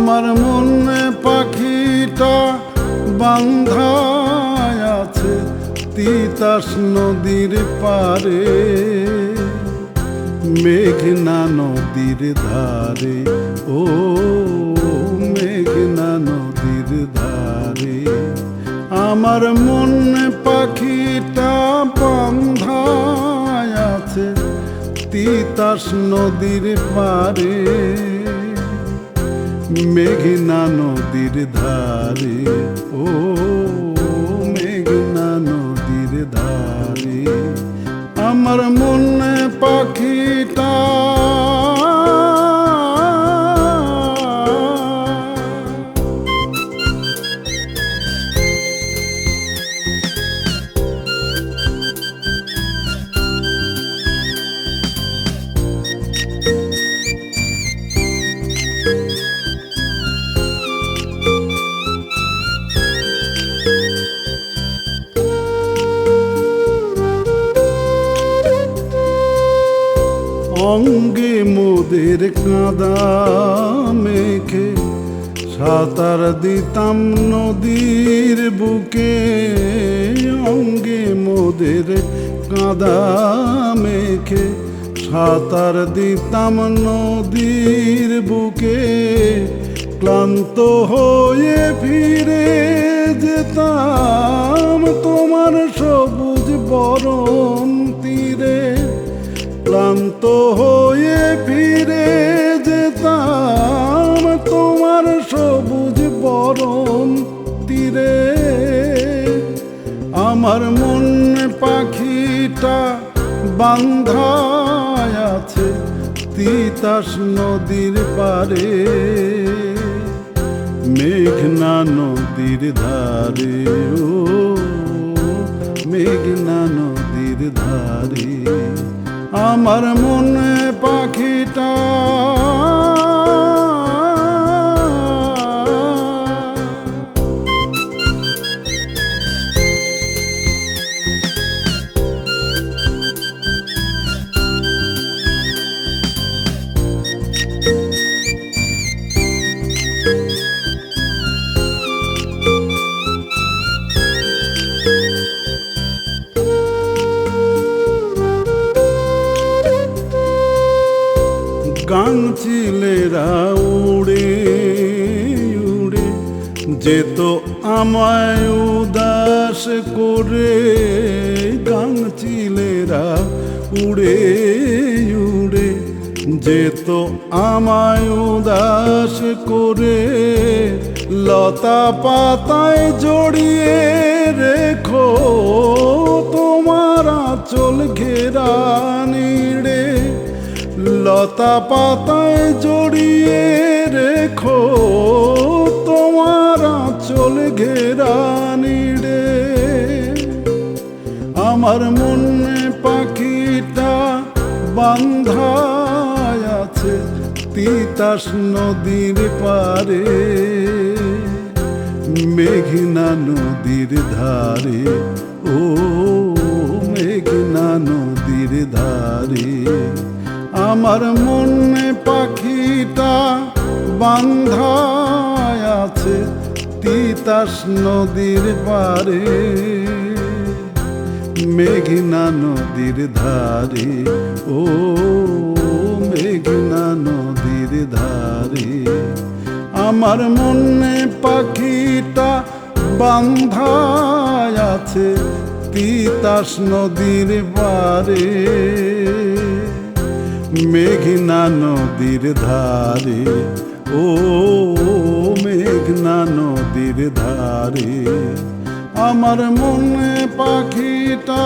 আমার মনে পাখিটা বান্ধায় আছে তিতাস নদীর পারে, মেঘনা নদীর ধারে, ও মেঘনা নদীর ধারে। আমার মনে পাখিটা বান্ধায় আছে তিতাস নদীর পারে। মেঘনা নদীর ধারে ও মেঘনা নদীর ধারে আমার মনে পাখিটা অঙ্গে মোদের কাঁদা মেখে, সাঁতার দিতাম নদীর বুকে, অঙ্গে মোদের কাঁদা মেখে, সাঁতার দিতাম নদীর বুকে, ক্লান্ত হয়ে ফিরে যেতাম তোমার সবুজ বরণ। বরণ তীরে, আমার মন পাখিটা বান্ধায় আছে তিতাস নদীর পারে, মেঘনা নদীর ধারে, ও মেঘনা নদীর ধারে, আমার মনে পাখিটা গাংচিলেরা উড়ে উড়ে। যেত আমায় উদাস করে গাংচিলেরা উড়ে উড়ে। যেত আমায় উদাস করে লতা পাতায় জড়িয়ে রেখো তোমার আঁচল ঘেরা নিড়ে। লতা পাতায় জড়িয়ে রেখো, তোমার আঁচল ঘেরা নিড়ে। আমার মনে পাখিটা বান্ধায় আছে, তিতাস নদীর পারে। মেঘনা নদীর ধারে, ও মেঘনা নদীর ধারে। আমার মনে পাখিটা বান্ধায় আছে তিতাস নদীর পারে মেঘনা নদীর ধারে, ও মেঘনা নদীর ধারে। আমার মনে পাখিটা বান্ধায় আছে তিতাস নদীর পারে মেঘনা নদীর ধারে ও মেঘনা নদীর ধারে আমার মনে পাখিটা